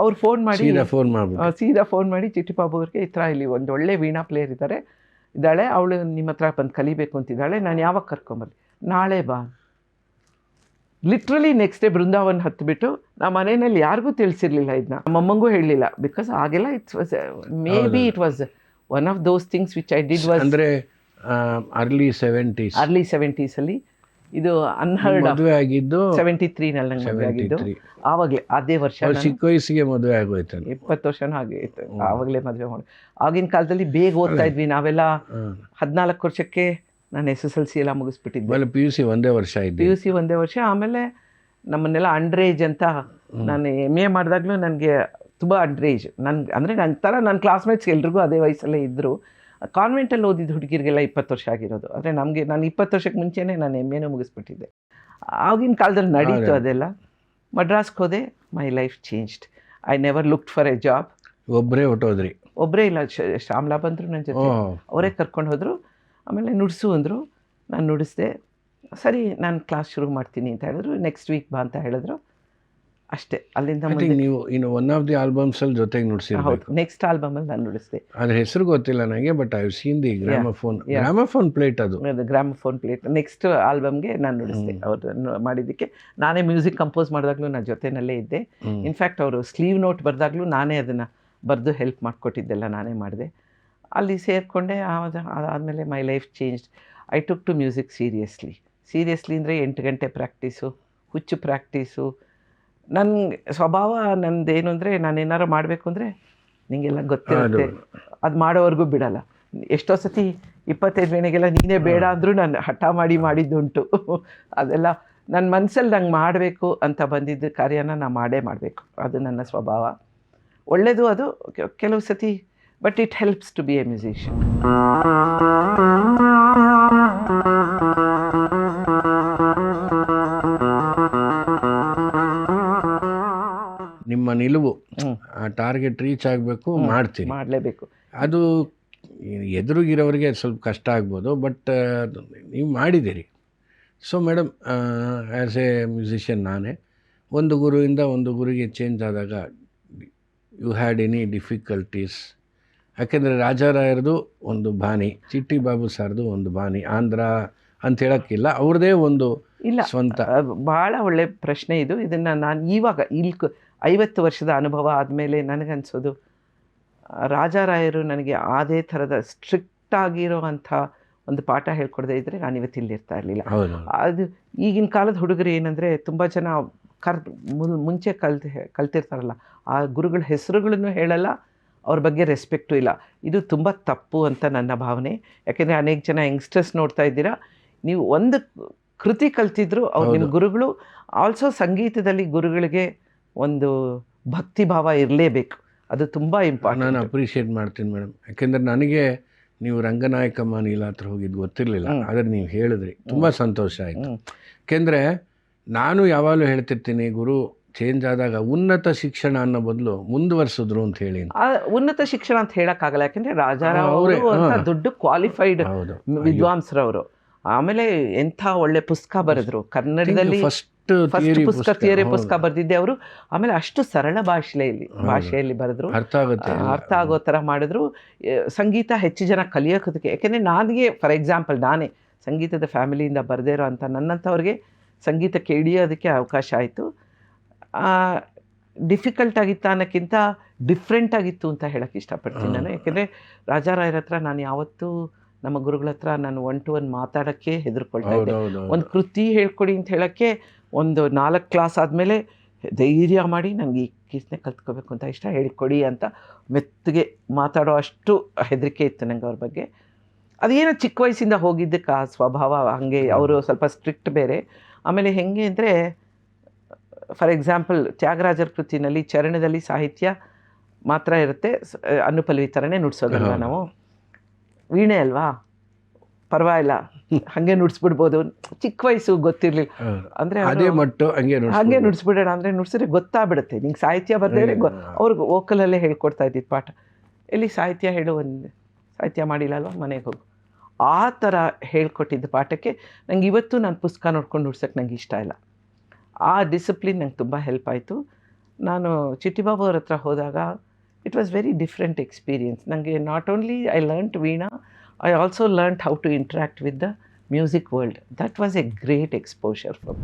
ಅವ್ರು ಫೋನ್ ಮಾಡಿ ಸೀದಾ ಫೋನ್ ಮಾಡಿ ಸೀದಾ ಫೋನ್ ಮಾಡಿ ಚಿಟ್ಟಿ ಬಾಬು ಅವ್ರಿಗೆ ಈ ಥರ ಇಲ್ಲಿ ಒಂದು ಒಳ್ಳೆ ವೀಣಾ ಪ್ಲೇಯರ್ ಇದ್ದಾರೆ ಇದ್ದಾಳೆ ಅವಳು ನಿಮ್ಮ ಹತ್ರ ಬಂದು ಕಲಿಬೇಕು ಅಂತಿದ್ದಾಳೆ. ನಾನು ಯಾವಾಗ ಕರ್ಕೊಂಬರ್ಲಿ? ನಾಳೆ ಬಾ. ಲಿಟ್ರಲಿ ನೆಕ್ಸ್ಟ್ ಡೇ ಬೃಂದಾವನ್ ಹತ್ಬಿಟ್ಟು ನಮ್ಮ ಮನೆಯಲ್ಲಿ ಯಾರಿಗೂ ತಿಳಿಸಿರ್ಲಿಲ್ಲ ಇದನ್ನ ನಮ್ಮಮ್ಮಂಗೂ ಹೇಳಲಿಲ್ಲ. ಬಿಕಾಸ್ ಆಗೆಲ್ಲ it's was maybe it was one of those things which I did was ಅಂದರೆ ಅರ್ಲಿ ಸೆವೆಂಟೀಸ್ ಅರ್ಲಿ ಸೆವೆಂಟೀಸಲ್ಲಿ ಇದು ಅನ್ಹರ್ಡ್ ಮದುವೆ ಆಗಿದ್ದು ಸೆವೆಂಟಿ ತ್ರೀನಲ್ಲಿ ನಂಗೆ ಮದುವೆ ಆಗಿದ್ದು. ಆವಾಗಲೇ ಅದೇ ವರ್ಷ ಚಿಕ್ಕ ವಯಸ್ಸಿಗೆ ಮದುವೆ ಆಗೋಯ್ತು ಇಪ್ಪತ್ತು ವರ್ಷನೂ ಹಾಗೆ ಇತ್ತು. ಆವಾಗಲೇ ಮದುವೆ ಮಾಡಿ. ಆಗಿನ ಕಾಲದಲ್ಲಿ ಬೇಗ ಓದ್ತಾ ಇದ್ವಿ. ನಾವೆಲ್ಲ ಹದಿನಾಲ್ಕು ವರ್ಷಕ್ಕೆ ನಾನು ಎಸ್ ಎಸ್ ಎಲ್ ಸಿ ಎಲ್ಲ ಮುಗಿಸ್ಬಿಟ್ಟಿದ್ದೆ. ಪಿ ಯು ಸಿ ಒಂದೇ ವರ್ಷ ಪಿ ಯು ಸಿ ಒಂದೇ ವರ್ಷ ಆಮೇಲೆ ನಮ್ಮನ್ನೆಲ್ಲ ಅಂಡ್ರೇಜ್ ಅಂತ ನಾನು ಎಂ ಎ ಮಾಡಿದಾಗಲೂ ನನಗೆ ತುಂಬ ಅಂಡ್ರೇಜ್ ನನ್ಗೆ ಅಂದರೆ ನನ್ನ ಥರ ನನ್ನ ಕ್ಲಾಸ್ಮೇಟ್ಸ್ ಎಲ್ರಿಗೂ ಅದೇ ವಯಸ್ಸಲ್ಲೇ ಇದ್ದರು ಕಾನ್ವೆಂಟಲ್ಲಿ ಓದಿದ ಹುಡುಗಿರಿಗೆಲ್ಲ ಇಪ್ಪತ್ತು ವರ್ಷ ಆಗಿರೋದು. ಆದರೆ ನಮಗೆ ನಾನು ಇಪ್ಪತ್ತು ವರ್ಷಕ್ಕೆ ಮುಂಚೆನೇ ನಾನು ಎಂ ಎನೂ ಮುಗಿಸ್ಬಿಟ್ಟಿದ್ದೆ. ಆಗಿನ ಕಾಲದಲ್ಲಿ ನಡೀತು. ಅದೆಲ್ಲ. ಮಡ್ರಾಸ್ಗೆ ಹೋದೆ my life changed I never looked for a job ಒಬ್ಬರೇ ಹೊಟ್ಟೋದ್ರಿ ಒಬ್ಬರೇ ಇಲ್ಲ ಶ್ಯಾಮ್ಲಾ ಬಂದರು ನನ್ನ ಜೊತೆ. ಅವರೇ ಕರ್ಕೊಂಡು ಹೋದರು. ಆಮೇಲೆ ನುಡಿಸು ಅಂದರು. ನಾನು ನುಡಿಸ್ದೆ. ಸರಿ ನಾನು ಕ್ಲಾಸ್ ಶುರು ಮಾಡ್ತೀನಿ ಅಂತ ಹೇಳಿದ್ರು. ನೆಕ್ಸ್ಟ್ ವೀಕ್ ಬಾ ಅಂತ ಹೇಳಿದ್ರು. ಅಷ್ಟೇ. ಅಲ್ಲಿಂದ ನೀವು ಇನ್ನು ಒನ್ ಆಫ್ ದಿ ಆಲ್ಬಮ್ಸ್ ಅಲ್ಲಿ ಜೊತೆಗೆ ಹೌದು. ನುಡ್ಸಿರ್ಬೇಕು ನೆಕ್ಸ್ಟ್ ಆಲ್ಬಮಲ್ಲಿ ನಾನು ನುಡಿಸಿದೆ. ಅದ್ರ ಹೆಸರು ಗೊತ್ತಿಲ್ಲ ನನಗೆ but I seen the gramophone. Gramophone plate ಅದು. ಗ್ರಾಮಫೋನ್ ಪ್ಲೇಟ್ ನೆಕ್ಸ್ಟ್ ಆಲ್ಬಮ್ಗೆ ನಾನು ನುಡಿಸಿದೆ. ಅವ್ರು ಮಾಡಿದ್ದಕ್ಕೆ. ನಾನೇ ಮ್ಯೂಸಿಕ್ ಕಂಪೋಸ್ ಮಾಡಿದಾಗಲೂ ನಾನು ಜೊತೆನಲ್ಲೇ ಇದ್ದೆ. ಇನ್ಫ್ಯಾಕ್ಟ್ ಅವರು ಸ್ಲೀವ್ ನೋಟ್ ಬರೆದಾಗಲೂ ನಾನೇ ಅದನ್ನು ಬರೆದು ಹೆಲ್ಪ್ ಮಾಡಿಕೊಟ್ಟಿದ್ದೆಲ್ಲ ನಾನೇ ಮಾಡಿದೆ. ಅಲ್ಲಿ ಸೇರಿಕೊಂಡೆ ಅದಾದಮೇಲೆ my life change I took to music seriously seriously ಅಂದರೆ ಎಂಟು ಗಂಟೆ ಪ್ರಾಕ್ಟೀಸು ಹುಚ್ಚು ಪ್ರಾಕ್ಟೀಸು. ನನ್ನ ಸ್ವಭಾವ ನನ್ನದೇನು ಅಂದರೆ ನಾನು ಏನಾರು ಮಾಡಬೇಕು ಅಂದರೆ ನಿಂಗೆಲ್ಲ ಗೊತ್ತಿರುತ್ತೆ. ಅದು ಮಾಡೋವರೆಗೂ ಬಿಡಲ್ಲ. ಎಷ್ಟೋ ಸತಿ ಇಪ್ಪತ್ತೈದು ವೇಣೆಗೆಲ್ಲ ನೀನೇ ಬೇಡ ಅಂದರೂ ನಾನು ಹಠ ಮಾಡಿ ಮಾಡಿದ್ದುಂಟು. ಅದೆಲ್ಲ ನನ್ನ ಮನಸ್ಸಲ್ಲಿ ನಂಗೆ ಮಾಡಬೇಕು ಅಂತ ಬಂದಿದ್ದ ಕಾರ್ಯನ ನಾನು ಮಾಡೇ ಮಾಡಬೇಕು. ಅದು ನನ್ನ ಸ್ವಭಾವ. ಒಳ್ಳೆಯದು ಅದು. ಕೆಲವು ಸತಿ but it helps to be a musician ನಿಮ್ಮ ನಿಲುವು ಆ ಟಾರ್ಗೆಟ್ ರೀಚ್ ಆಗಬೇಕು ಮಾಡ್ತೀನಿ ಮಾಡಲೇಬೇಕು. ಅದು ಎದುರುಗಿರೋರಿಗೆ ಸ್ವಲ್ಪ ಕಷ್ಟ ಆಗ್ಬೋದು ಬಟ್ ನೀವು ಮಾಡಿದ್ದೀರಿ. So madam as a musician ನಾನೇ ಒಂದು ಗುರುವಿಂದ ಒಂದು ಗುರುಗೆ ಚೇಂಜ್ ಆದಾಗ ಯು ಹ್ಯಾಡ್ ಎನಿ ಡಿಫಿಕಲ್ಟೀಸ್ ಯಾಕೆಂದರೆ ರಾಜಾರಾಯರದು ಒಂದು ಬಾನಿ ಚಿಟ್ಟಿ ಬಾಬು ಸರ್ದು ಒಂದು ಬಾನಿ ಆಂಧ್ರ ಅಂತ ಹೇಳೋಕ್ಕಿಲ್ಲ ಅವ್ರದೇ ಒಂದು ಇಲ್ಲ ಸ್ವಂತ. ಭಾಳ ಒಳ್ಳೆ ಪ್ರಶ್ನೆ ಇದು. ಇದನ್ನು ನಾನು ಇವಾಗ ಇಲ್ಲಿ ಐವತ್ತು ವರ್ಷದ ಅನುಭವ ಆದಮೇಲೆ ನನಗನ್ಸೋದು ರಾಜಾರಾಯರು ನನಗೆ ಅದೇ ಥರದ ಸ್ಟ್ರಿಕ್ಟ್ ಆಗಿರೋ ಅಂಥ ಒಂದು ಪಾಠ ಹೇಳ್ಕೊಡದೇ ಇದ್ದರೆ ನಾನು ಇವತ್ತು ಇಲ್ಲಿರ್ತಾ ಇರಲಿಲ್ಲ. ಅದು ಈಗಿನ ಕಾಲದ ಹುಡುಗರು ಏನಂದರೆ ತುಂಬ ಜನ ಕರ್ ಮುಂಚೆ ಕಲ್ತ್ ಕಲ್ತಿರ್ತಾರಲ್ಲ ಆ ಗುರುಗಳ ಹೆಸರುಗಳನ್ನು ಹೇಳಲ್ಲ ಅವ್ರ ಬಗ್ಗೆ ರೆಸ್ಪೆಕ್ಟು ಇಲ್ಲ. ಇದು ತುಂಬ ತಪ್ಪು ಅಂತ ನನ್ನ ಭಾವನೆ. ಯಾಕೆಂದರೆ ಅನೇಕ ಜನ ಯಂಗ್ಸ್ಟರ್ಸ್ ನೋಡ್ತಾ ಇದ್ದೀರಾ ನೀವು ಒಂದು ಕೃತಿ ಕಲ್ತಿದ್ರು ಅವ್ರು ನಿಮ್ಮ ಗುರುಗಳು ಆಲ್ಸೋ ಸಂಗೀತದಲ್ಲಿ ಗುರುಗಳಿಗೆ ಒಂದು ಭಕ್ತಿ ಭಾವ ಇರಲೇಬೇಕು. ಅದು ತುಂಬ ನಾನು ಇಂಪಾರ್ಟೆಂಟ್ ಅಪ್ರಿಷಿಯೇಟ್ ಮಾಡ್ತೀನಿ ಮೇಡಮ್ ಯಾಕೆಂದರೆ ನನಗೆ ನೀವು ರಂಗನಾಯಕಮ್ಮ ನೀಲ ಹತ್ರ ಹೋಗಿದ್ದು ಗೊತ್ತಿರಲಿಲ್ಲ. ಆದರೆ ನೀವು ಹೇಳಿದ್ರಿ. ತುಂಬ ಸಂತೋಷ ಆಯಿತು. ಹ್ಮ್. ಯಾಕೆಂದರೆ ನಾನು ಯಾವಾಗಲೂ ಹೇಳ್ತಿರ್ತೀನಿ ಗುರು ಚೇಂಜ್ ಆದಾಗ ಉನ್ನತ ಶಿಕ್ಷಣ ಅನ್ನೋ ಬದಲು ಮುಂದುವರ್ಸಿದ್ರು ಅಂತ ಹೇಳಿ ಆ ಉನ್ನತ ಶಿಕ್ಷಣ ಅಂತ ಹೇಳಕ್ಕಾಗಲ್ಲ ಯಾಕಂದ್ರೆ ರಾಜಾರಾವ್ ಅವರು ದೊಡ್ಡ ಕ್ವಾಲಿಫೈಡ್ ವಿದ್ವಾಂಸರವರು. ಆಮೇಲೆ ಎಂಥ ಒಳ್ಳೆ ಪುಸ್ತಕ ಬರೆದ್ರು. ಕನ್ನಡದಲ್ಲಿ ಫಸ್ಟ್ ಪುಸ್ತಕ ಥಿಯರಿ ಪುಸ್ತಕ ಬರೆದಿದ್ದೆ ಅವರು. ಆಮೇಲೆ ಅಷ್ಟು ಸರಳ ಭಾಷೆಯಲ್ಲಿ. ಭಾಷೆಯಲ್ಲಿ ಬರೆದ್ರು. ಅರ್ಥ ಆಗುತ್ತೆ. ಅರ್ಥ ಆಗೋ ಥರ ಮಾಡಿದ್ರು. ಸಂಗೀತ ಹೆಚ್ಚು ಜನ ಕಲಿಯೋಕೋದಕ್ಕೆ ಯಾಕಂದ್ರೆ ನನಗೆ ಫಾರ್ ಎಕ್ಸಾಂಪಲ್ ನಾನೇ ಸಂಗೀತದ ಫ್ಯಾಮಿಲಿಯಿಂದ ಬರದೇ ಇರೋ ಅಂತ ನನ್ನಂಥವ್ರಿಗೆ ಸಂಗೀತಕ್ಕೆ ಇಳಿಯೋದಕ್ಕೆ ಅವಕಾಶ ಆಯಿತು. ಡಿಫಿಕಲ್ಟ್ ಆಗಿತ್ತು ಅನ್ನೋಕ್ಕಿಂತ ಡಿಫ್ರೆಂಟ್ ಆಗಿತ್ತು ಅಂತ ಹೇಳಕ್ಕೆ ಇಷ್ಟಪಡ್ತೀನಿ ನಾನು. ಯಾಕೆಂದರೆ ರಾಜಾರಾಯರ ಹತ್ರ ನಾನು ಯಾವತ್ತೂ ನಮ್ಮ ಗುರುಗಳ ಹತ್ರ ನಾನು ಒನ್ ಟು ಒನ್ ಮಾತಾಡೋಕ್ಕೆ ಹೆದರ್ಕೊಳ್ತಾ ಇದ್ದೆ. ಒಂದು ಕೃತಿ ಹೇಳ್ಕೊಡಿ ಅಂತ ಹೇಳೋಕ್ಕೆ ಒಂದು ನಾಲ್ಕು ಕ್ಲಾಸ್ ಆದಮೇಲೆ ಧೈರ್ಯ ಮಾಡಿ ನನಗೆ ಈ ಕೀರ್ತನೆ ಕಲ್ತ್ಕೋಬೇಕು ಅಂತ ಇಷ್ಟ ಹೇಳಿಕೊಡಿ ಅಂತ ಮೆತ್ತಗೆ ಮಾತಾಡೋ ಅಷ್ಟು ಹೆದರಿಕೆ ಇತ್ತು ನಂಗೆ ಅವ್ರ ಬಗ್ಗೆ. ಅದೇನೋ ಚಿಕ್ಕ ವಯಸ್ಸಿಂದ ಹೋಗಿದ್ದಕ್ಕೆ ಆ ಸ್ವಭಾವ ಹಾಗೆ ಅವರು ಸ್ವಲ್ಪ ಸ್ಟ್ರಿಕ್ಟ್ ಬೇರೆ. ಆಮೇಲೆ ಹೆಂಗೆ ಅಂದರೆ ಫಾರ್ ಎಕ್ಸಾಂಪಲ್ ತ್ಯಾಗರಾಜರ ಕೃತಿನಲ್ಲಿ ಚರಣದಲ್ಲಿ ಸಾಹಿತ್ಯ ಮಾತ್ರ ಇರುತ್ತೆ. ಅನುಪಲ್ವಿ ಥರನೇ ನುಡ್ಸೋದಲ್ವ ನಾವು. ವೀಣೆ ಅಲ್ವಾ? ಪರವಾಗಿಲ್ಲ. ಹಾಗೆ ನುಡ್ಸ್ಬಿಡ್ಬೋದು. ಚಿಕ್ಕ ವಯಸ್ಸು ಗೊತ್ತಿರಲಿಲ್ಲ. ಅಂದರೆ ಅದೇ ಮಟ್ಟು ಹಂಗೆ ಹಾಗೆ ನುಡ್ಸ್ಬಿಡೋಣ ಅಂದರೆ ನುಡ್ಸಿದ್ರೆ ಗೊತ್ತಾಗ್ಬಿಡುತ್ತೆ. ನಿಂಗೆ ಸಾಹಿತ್ಯ ಬರ್ದೇ ಗೊ ಅವ್ರಿಗೆ ವೋಕಲಲ್ಲೇ ಹೇಳ್ಕೊಡ್ತಾ ಇದ್ದಿದ್ದು ಪಾಠ. ಎಲ್ಲಿ ಸಾಹಿತ್ಯ ಹೇಳು ಒಂದು ಸಾಹಿತ್ಯ ಮಾಡಿಲ್ಲ ಅಲ್ವಾ ಮನೆಗೆ ಹೋಗು. ಆ ಥರ ಹೇಳ್ಕೊಟ್ಟಿದ್ದ ಪಾಠಕ್ಕೆ ನಂಗೆ ಇವತ್ತು ನಾನು ಪುಸ್ತಕ ನೋಡ್ಕೊಂಡು ನುಡ್ಸೋಕ್ಕೆ ನಂಗೆ ಇಷ್ಟ ಇಲ್ಲ. ಆ ಡಿಸಿಪ್ಲಿನ್ ನಂಗೆ ತುಂಬ ಹೆಲ್ಪ್ ಆಯಿತು. ನಾನು ಚಿಟ್ಟಿಬಾಬು ಅವ್ರ ಹತ್ರ ಹೋದಾಗ it was very different experience ನನಗೆ not only I learnt veena I also learnt how to interact with the music world that was a great exposure for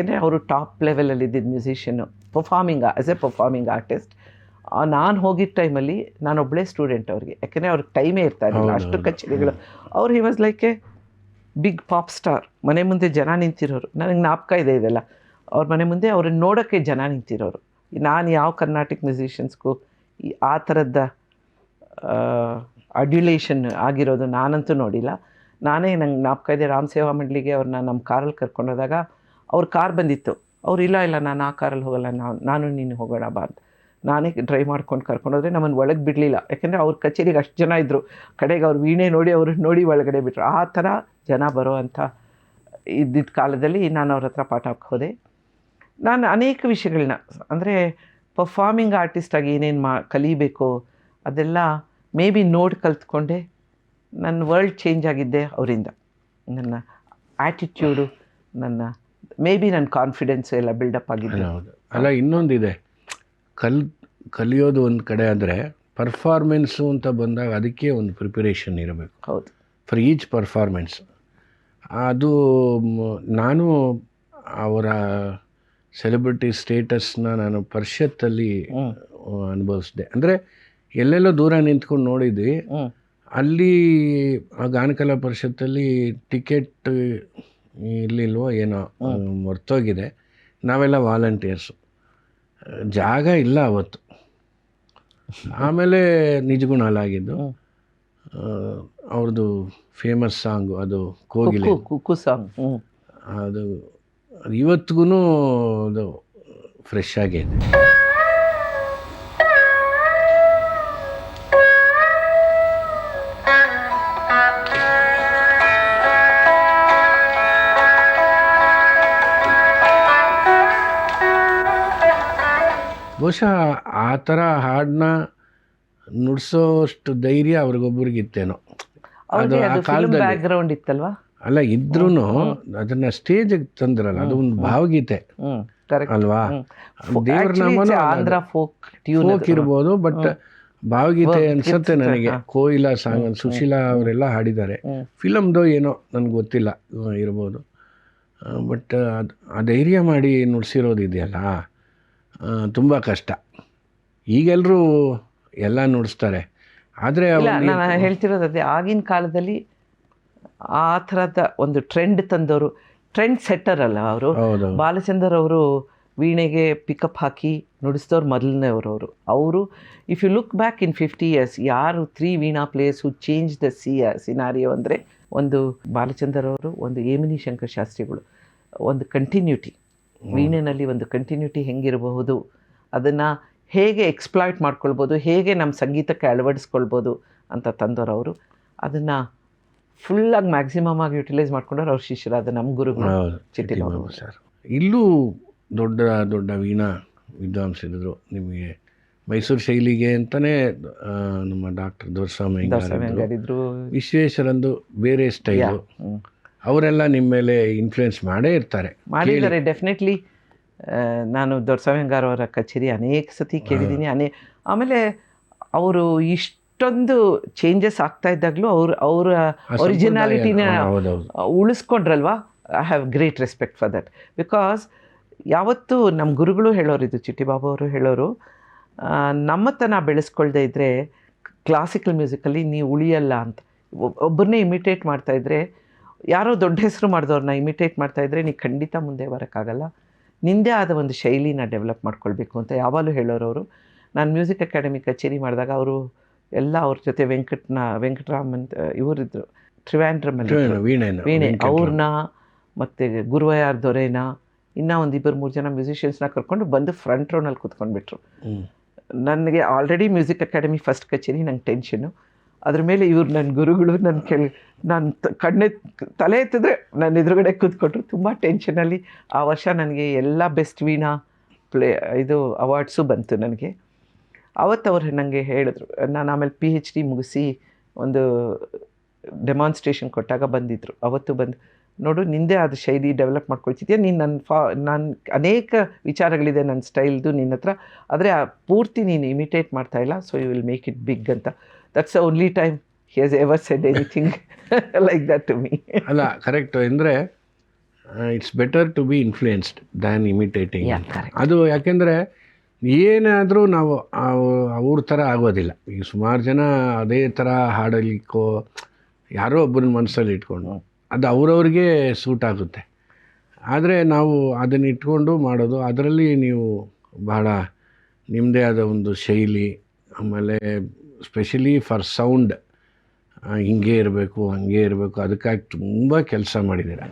ಯಾಕೆಂದರೆ ಅವರು ಟಾಪ್ ಲೆವೆಲಲ್ಲಿ ಇದ್ದಿದ್ದ ಮ್ಯೂಸಿಷಿಯನ್ನು performing as a performing artist ನಾನು ಹೋಗಿದ್ದ ಟೈಮಲ್ಲಿ ನಾನೊಬ್ಬಳೇ student ಅವ್ರಿಗೆ. ಯಾಕೆಂದರೆ ಅವ್ರಿಗೆ ಟೈಮೇ ಇರ್ತಾ ಇರಲಿಲ್ಲ. ಅಷ್ಟು. ಕಚೇರಿಗಳು. ಅವ್ರು he was like a big pop star ಮನೆ ಮುಂದೆ ಜನ ನಿಂತಿರೋರು. ನನಗೆ ಜ್ಞಾಪಕ ಇದೆ ಇದೆಲ್ಲ. ಅವ್ರ ಮನೆ ಮುಂದೆ ಅವ್ರನ್ನ ನೋಡೋಕ್ಕೆ ಜನ ನಿಂತಿರೋರು. ನಾನು ಯಾವ ಕರ್ನಾಟಕ ಮ್ಯೂಸಿಷಿಯನ್ಸ್ಗೂ ಈ ಆ ಥರದ ಅಡ್ಯುಲೇಷನ್ ಆಗಿರೋದು ನಾನಂತೂ ನೋಡಿಲ್ಲ. ನಾನೇ ನಂಗೆ ಜ್ಞಾಪಕ ಇದೆ ರಾಮ್ ಸೇವಾ ಮಂಡಳಿಗೆ ಅವ್ರನ್ನ ನಮ್ಮ ಕಾರಲ್ಲಿ ಕರ್ಕೊಂಡೋದಾಗ ಅವ್ರ ಕಾರ್ ಬಂದಿತ್ತು. ಅವ್ರು, ಇಲ್ಲ ಇಲ್ಲ, ನಾನು ಆ ಕಾರಲ್ಲಿ ಹೋಗಲ್ಲ ನಾನು ನಾನು, ನೀನು ಹೋಗೋಣ ಬಾ ಅಂತ. ನಾನೇ ಡ್ರೈವ್ ಮಾಡ್ಕೊಂಡು ಕರ್ಕೊಂಡೋದ್ರೆ ನಮ್ಮನ್ನು ಒಳಗೆ ಬಿಡಲಿಲ್ಲ. ಯಾಕೆಂದರೆ ಅವ್ರ ಕಚೇರಿಗೆ ಅಷ್ಟು ಜನ ಇದ್ದರು ಕಡೆಗೆ ಅವ್ರು ವೀಣೆ ನೋಡಿ, ಅವರು ನೋಡಿ ಒಳಗಡೆ ಬಿಟ್ಟರು ಆ ಥರ ಜನ ಬರೋ ಅಂಥ ಇದ್ದಿದ್ದ ಕಾಲದಲ್ಲಿ ನಾನು ಅವ್ರ ಹತ್ರ ಪಾಠ ಹೋದೆ. ನಾನು ಅನೇಕ ವಿಷಯಗಳನ್ನ ಅಂದರೆ ಪರ್ಫಾರ್ಮಿಂಗ್ ಆರ್ಟಿಸ್ಟಾಗಿ ಏನೇನು ಮಾ, ಕಲಿಬೇಕು, ಅದೆಲ್ಲ ಮೇ ಬಿ ನೋಡಿ ಕಲ್ತ್ಕೊಂಡೆ. ನನ್ನ ವರ್ಲ್ಡ್ ಚೇಂಜ್ ಆಗಿದ್ದೆ ಅವರಿಂದ. ನನ್ನ ಆ್ಯಟಿಟ್ಯೂಡು ನನ್ನ ಮೇ ಬಿ ನನ್ನ ಕಾನ್ಫಿಡೆನ್ಸ್ ಎಲ್ಲ ಬಿಲ್ಡಪ್ ಆಗಿದೆ ಹೌದು. ಅಲ್ಲ ಇನ್ನೊಂದಿದೆ. ಕಲ್ ಕಲಿಯೋದು ಒಂದು ಕಡೆ ಆದರೆ ಪರ್ಫಾರ್ಮೆನ್ಸು ಅಂತ ಬಂದಾಗ ಅದಕ್ಕೆ ಒಂದು ಪ್ರಿಪರೇಷನ್ ಇರಬೇಕು. ಹೌದು. ಫಾರ್ ಈಚ್ ಪರ್ಫಾರ್ಮೆನ್ಸ್ ಅದು ನಾನು ಅವರ ಸೆಲೆಬ್ರಿಟಿ ಸ್ಟೇಟಸ್ನ ನಾನು ಪರಿಷತ್ತಲ್ಲಿ ಅನುಭವಿಸಿದೆ. ಅಂದರೆ ಎಲ್ಲೆಲ್ಲೋ ದೂರ ನಿಂತ್ಕೊಂಡು ನೋಡಿದ್ವಿ. ಅಲ್ಲಿ ಆ ಗಾನಕಲಾ ಪರಿಷತ್ತಲ್ಲಿ ಟಿಕೆಟ್ ಇರಲಿಲ್ವೋ ಏನೋ ಮರ್ತೋಗಿದೆ. ನಾವೆಲ್ಲ ವಾಲಂಟಿಯರ್ಸು ಜಾಗ ಇಲ್ಲ ಅವತ್ತು. ಆಮೇಲೆ ನಿಜಗುಣ ಹಾಲಾಗಿದ್ದು ಅವ್ರದ್ದು ಫೇಮಸ್ ಸಾಂಗು ಅದು ಕೋಗಿಲೆ. Cuckoo song. ಅದು ಅದು ಇವತ್ತಿಗೂ ಅದು ಫ್ರೆಶ್ ಆಗಿದೆ ಬಹುಶಃ ಆ ಥರ ಹಾಡನ್ನ ನುಡಿಸೋಷ್ಟು ಧೈರ್ಯ ಅವ್ರಿಗೊಬ್ರಿಗಿತ್ತೇನೋ. ಅವ್ರಿಗೆ ಅದು ಆ ಕಾಲದಲ್ಲಿ. ಇತ್ತಲ್ವಾ? ಅಲ್ಲ ಇದ್ರೂ ಅದನ್ನ ಸ್ಟೇಜಿಗೆ ತಂದ್ರಲ್ಲ ಅದು ಒಂದು ಭಾವಗೀತೆ. ಅಲ್ವಾ? ದೇವ್ರ ನಾಮನೂ ಆಂಧ್ರ ಫೋಕ್ ಇರ್ಬೋದು ಬಟ್ ಭಾವಗೀತೆ ಅನ್ಸುತ್ತೆ ನನಗೆ. ಕೋಯಿಲ ಸಾಂಗ್ ಸುಶೀಲಾ ಅವರೆಲ್ಲ ಹಾಡಿದ್ದಾರೆ. ಫಿಲಮ್ದು ಏನೋ ನನಗೆ ಗೊತ್ತಿಲ್ಲ ಇರ್ಬೋದು. ಬಟ್ ಅದು ಆ ಧೈರ್ಯ ಮಾಡಿ ನುಡ್ಸಿರೋದು ಇದೆಯಲ್ಲ ತುಂಬ ಕಷ್ಟ. ಈಗೆಲ್ಲರೂ ಎಲ್ಲ ನುಡಿಸ್ತಾರೆ. ಆದರೆ ನಾನು ಹೇಳ್ತಿರೋದು ಅದೇ ಆಗಿನ ಕಾಲದಲ್ಲಿ ಆ ಥರದ ಒಂದು ಟ್ರೆಂಡ್ ತಂದವರು ಟ್ರೆಂಡ್ ಸೆಟ್ಟರ್ ಅಲ್ಲ ಅವರು. ಬಾಲಚಂದರ್ ಅವರು ವೀಣೆಗೆ ಪಿಕಪ್ ಹಾಕಿ ನುಡಿಸಿದವ್ರು ಮೊದಲನೇವ್ರು ಅವರು. ಅವರು if you look back in fifty years ಯಾರು three veena players who change the C scenario ಅಂದರೆ ಒಂದು ಬಾಲಚಂದರ್ ಅವರು ಒಂದು ಏಮಿನಿ ಶಂಕರ್ ಶಾಸ್ತ್ರಿಗಳು ಒಂದು ಕಂಟಿನ್ಯೂಟಿ ವೀಣೆನಲ್ಲಿ ಒಂದು ಕಂಟಿನ್ಯೂಟಿ ಹೆಂಗಿರಬಹುದು ಅದನ್ನು ಹೇಗೆ ಎಕ್ಸ್ಪ್ಲಾಯ್ಟ್ ಮಾಡ್ಕೊಳ್ಬೋದು ಹೇಗೆ ನಮ್ಮ ಸಂಗೀತಕ್ಕೆ ಅಳವಡಿಸ್ಕೊಳ್ಬೋದು ಅಂತ ತಂದವರು ಅವರು. ಅದನ್ನು ಫುಲ್ಲಾಗಿ ಮ್ಯಾಕ್ಸಿಮಮ್ ಆಗಿ ಯುಟಿಲೈಸ್ ಮಾಡ್ಕೊಂಡವ್ರು ಅವ್ರ ಶಿಷ್ಯರಾದ ನಮ್ಮ ಗುರುಗಳು. ಚಿಟಿ ಸರ್ ಇಲ್ಲೂ ದೊಡ್ಡ ದೊಡ್ಡ ವೀಣಾ ವಿದ್ವಾಂಸರಿದ್ರು ನಿಮಗೆ ಮೈಸೂರು ಶೈಲಿಗೆ ಅಂತಲೇ ನಮ್ಮ ಡಾಕ್ಟರ್ ದೊರಸ್ವಾಮಿ ವಿಶ್ವೇಶ್ವರಂದು ಬೇರೆ ಸ್ಟೈಲು. ಅವರೆಲ್ಲ ನಿಮ್ಮ ಮೇಲೆ ಇನ್ಫ್ಲುಯೆನ್ಸ್ ಮಾಡೇ ಇರ್ತಾರೆ. ಮಾಡಿದ್ದಾರೆ ಡೆಫಿನೆಟ್ಲಿ ನಾನು ದೊಡ್ಡಸ್ವಾಮಿ ಹೆಂಗಾರ್ ಅವರ ಕಚೇರಿ ಅನೇಕ ಸತಿ ಕೇಳಿದ್ದೀನಿ. ಅನೇ ಆಮೇಲೆ ಅವರು ಇಷ್ಟೊಂದು ಚೇಂಜಸ್ ಆಗ್ತಾ ಇದ್ದಾಗಲೂ ಅವ್ರ ಅವರ ಒರಿಜಿನಾಲಿಟಿನ ಉಳಿಸ್ಕೊಂಡ್ರಲ್ವಾ? I have great respect for that because ಯಾವತ್ತೂ ನಮ್ಮ ಗುರುಗಳು ಹೇಳೋರು ಇದು ಚಿಟ್ಟಿಬಾಬು ಅವರು ಹೇಳೋರು ನಮ್ಮತನ ಬೆಳೆಸ್ಕೊಳ್ದೇ ಇದ್ದರೆ ಕ್ಲಾಸಿಕಲ್ ಮ್ಯೂಸಿಕಲ್ಲಿ ನೀವು ಉಳಿಯಲ್ಲ ಅಂತ. ಒಬ್- ಒಬ್ಬರನ್ನೇ ಇಮಿಟೇಟ್ ಮಾಡ್ತಾಯಿದ್ರೆ ಯಾರೋ ದೊಡ್ಡ ಹೆಸರು ಮಾಡಿದವ್ರನ್ನ ಇಮಿಟೇಟ್ ಮಾಡ್ತಾ ಇದ್ದರೆ ನೀ ಖಂಡಿತ ಮುಂದೆ ಬರೋಕ್ಕಾಗಲ್ಲ. ನಿಂದೇ ಆದ ಒಂದು ಶೈಲಿನ ಡೆವಲಪ್ ಮಾಡ್ಕೊಳ್ಬೇಕು ಅಂತ ಯಾವಾಗಲೂ ಹೇಳೋರವರು ಅವರು. ನಾನು ಮ್ಯೂಸಿಕ್ ಅಕಾಡೆಮಿ ಕಚೇರಿ ಮಾಡಿದಾಗ ಅವರು ಎಲ್ಲ ಅವ್ರ ಜೊತೆ ವೆಂಕಟ್ನ ವೆಂಕಟರಾಮನ್ ಇವರಿದ್ದರು ತ್ರಿವ್ಯಾಂಡ್ರಮಲ್ಲಿ ವೀಣೆ ವೀಣೆ. ಅವ್ರನ್ನ ಮತ್ತು ಗುರುವಯಾರ್ ದೊರೆನ ಇನ್ನೂ ಒಂದು ಇಬ್ಬರು ಮೂರು ಜನ ಮ್ಯೂಸಿಷಿಯನ್ಸ್ನ ಕರ್ಕೊಂಡು ಬಂದು ಫ್ರಂಟ್ ರೋನಲ್ಲಿ ಕೂತ್ಕೊಂಡ್ಬಿಟ್ರು. ನನಗೆ ಆಲ್ರೆಡಿ ಮ್ಯೂಸಿಕ್ ಅಕಾಡೆಮಿ ಫಸ್ಟ್ ಕಚೇರಿ ನಂಗೆ ಟೆನ್ಷನು ಅದ್ರ ಮೇಲೆ ಇವ್ರು ನನ್ನ ಗುರುಗಳು ನನ್ನ ಕೆಳ ನಾನು ಕಣ್ಣೆ, ತಲೆ ಎತ್ತಿದ್ರೆ ನನ್ನ ಎದುರುಗಡೆ ಕೂತ್ಕೊಟ್ರು. ತುಂಬ ಟೆನ್ಷನಲ್ಲಿ ಆ ವರ್ಷ ನನಗೆ ಎಲ್ಲ ಬೆಸ್ಟ್ ವೀಣಾ ಪ್ಲೇ, ಇದು ಅವಾರ್ಡ್ಸು ಬಂತು ನನಗೆ. ಅವತ್ತು ನನಗೆ ಹೇಳಿದ್ರು. ನಾನು ಆಮೇಲೆ ಪಿ ಹೆಚ್ ಡಿ ಮುಗಿಸಿ ಒಂದು ಡೆಮಾನ್ಸ್ಟ್ರೇಷನ್ ಕೊಟ್ಟಾಗ ಬಂದಿದ್ದರು ಅವತ್ತು ಬಂದು, ನೋಡು ನಿಂದೇ ಅದು ಶೈಲಿ ಡೆವಲಪ್ ಮಾಡ್ಕೊಳ್ತಿದ್ಯಾ? ನೀನು ನನ್ನ ಫಾ, ನಾನು ಅನೇಕ ವಿಚಾರಗಳಿದೆ ನನ್ನ ಸ್ಟೈಲ್ದು ನಿನ್ನ ಹತ್ರ. ಆದರೆ ಆ ಪೂರ್ತಿ ನೀನು ಇಮಿಟೇಟ್ ಮಾಡ್ತಾಯಿಲ್ಲ so you will make it big ಅಂತ. That's the only time he has ever said anything like that to me ಅಲ್ಲ ಕರೆಕ್ಟ್ ಅಂದರೆ it's better to be influenced than imitating. ಅದು ಯಾಕೆಂದರೆ ಏನಾದರೂ ನಾವು ಅವ್- ಅವ್ರ ಥರ ಆಗೋದಿಲ್ಲ. ಈಗ ಸುಮಾರು ಜನ ಅದೇ ಥರ ಹಾಡಲಿಕ್ಕೋ ಯಾರೋ ಒಬ್ಬನ ಮನಸ್ಸಲ್ಲಿ ಇಟ್ಕೊಂಡು ಅದು ಅವ್ರವ್ರಿಗೆ ಸೂಟ್ ಆಗುತ್ತೆ. ಆದರೆ ನಾವು ಅದನ್ನು ಇಟ್ಕೊಂಡು ಮಾಡೋದು ಅದರಲ್ಲಿ ನೀವು ಬಹಳ ನಿಮ್ಮದೇ ಆದ ಒಂದು ಶೈಲಿ ಆಮೇಲೆ ಸ್ಪೆಷಲಿ ಫಾರ್ ಸೌಂಡ್ ಹಿಂಗೆ ಇರಬೇಕು ಹಂಗೆ ಇರಬೇಕು ಅದಕ್ಕಾಗಿ ತುಂಬ ಕೆಲಸ ಮಾಡಿದ್ದೀರ.